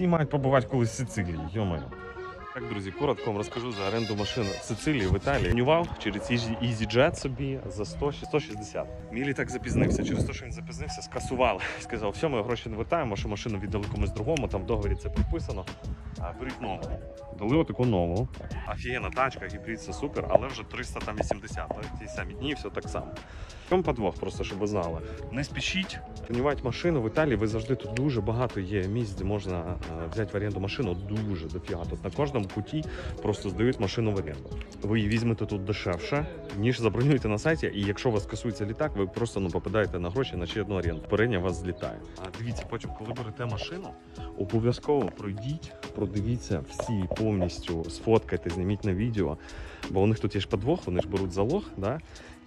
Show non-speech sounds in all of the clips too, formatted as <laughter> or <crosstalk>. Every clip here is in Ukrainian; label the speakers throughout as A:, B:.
A: Всі мають побувати колись в Сицилії, йомаю. Так, друзі, коротко вам розкажу за оренду машин в Сицилії в Італії. Нював через Easy- EasyJet собі за 100, 160. Мій літак запізнився. Через те, що він запізнився, скасували. <laughs> Сказав, все, ми гроші не вертаємо, що машину віддали комусь другому, там в договорі це прописано. А беріть нову. Дали отаку нову. Офігенна тачка, гібрид, це супер, але вже 380. так, Ті самі дні, все так само. В чому подвох, просто щоб ви знали. Не спішіть Бронювати машину в Італії. Ви завжди тут дуже багато є місць, де можна е, взяти в оренду машину. Дуже дофіга. Тут на кожному куті просто здають машину в оренду. Ви її візьмете тут дешевше, ніж забронюєте на сайті. І якщо у вас касується літак, ви просто ну попадаєте на гроші на ще одну оренду. Передня вас злітає. А дивіться, потім, коли берете машину, обов'язково пройдіть, продивіться всі повністю, сфоткайте, зніміть на відео. Бо у них тут є ж подвох, вони ж беруть залог, да?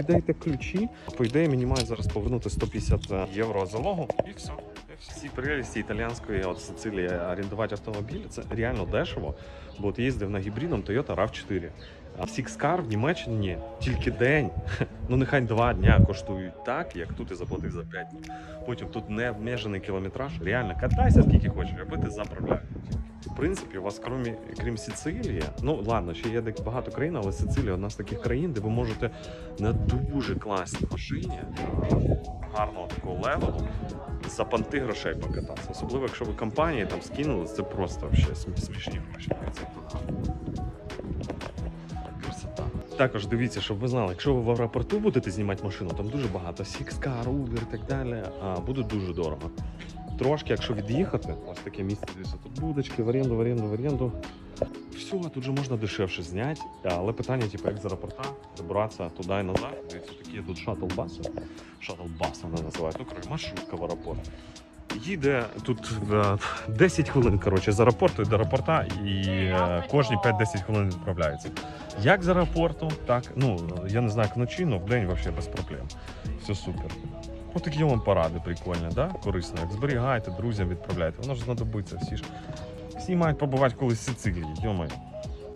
A: Віддайте ключі. По ідеї, мені мають зараз повернути 150 євро залогу, і все. Всі прелісті італіянської от Сицилії орендувати автомобіль це реально дешево. Бо от їздив на гібридом Toyota RAV4. А Six-Car в Німеччині тільки день. Ну нехай два дня коштують так, як тут і заплатив за 5 днів. Потім тут не обмежений кілометраж. Реально катайся скільки хочеш, аби ти заправляєш. Принципі, у вас крім, крім Сицилії, ну ладно, ще є багато країн, але Сицилія одна з таких країн, де ви можете на дуже класній машині гарного такого левелу за панти грошей покататися. Особливо, якщо ви компанії там скинули, це просто вообще смішні гроші. Красота. Також дивіться, щоб ви знали, якщо ви в аеропорту будете знімати машину, там дуже багато Sixcar, Uber і так далі, а буде дуже дорого. Трошки, якщо від'їхати, ось таке місце, дивіться, тут будочки, в оренду, в оренду, в оренду. Все, тут же можна дешевше зняти, але питання, типу, як з аеропорта добратися туди і назад. Дивіться, такі тут шаттл-баси. Шаттл-бас вони називають. Ну, коротше, маршрутка в аеропорт. Їде тут е, 10 хвилин коротше, з аеропорту і до аеропорта, і е, кожні 5-10 хвилин відправляється. Як з аеропорту, так. Ну, я не знаю, як вночі, але в день взагалі без проблем. Все супер. Ось такі вам поради прикольні, да? корисно. Як зберігайте, друзям відправляйте. Воно ж знадобиться. Всі ж всі мають побувати колись в Сицилії, йомаю.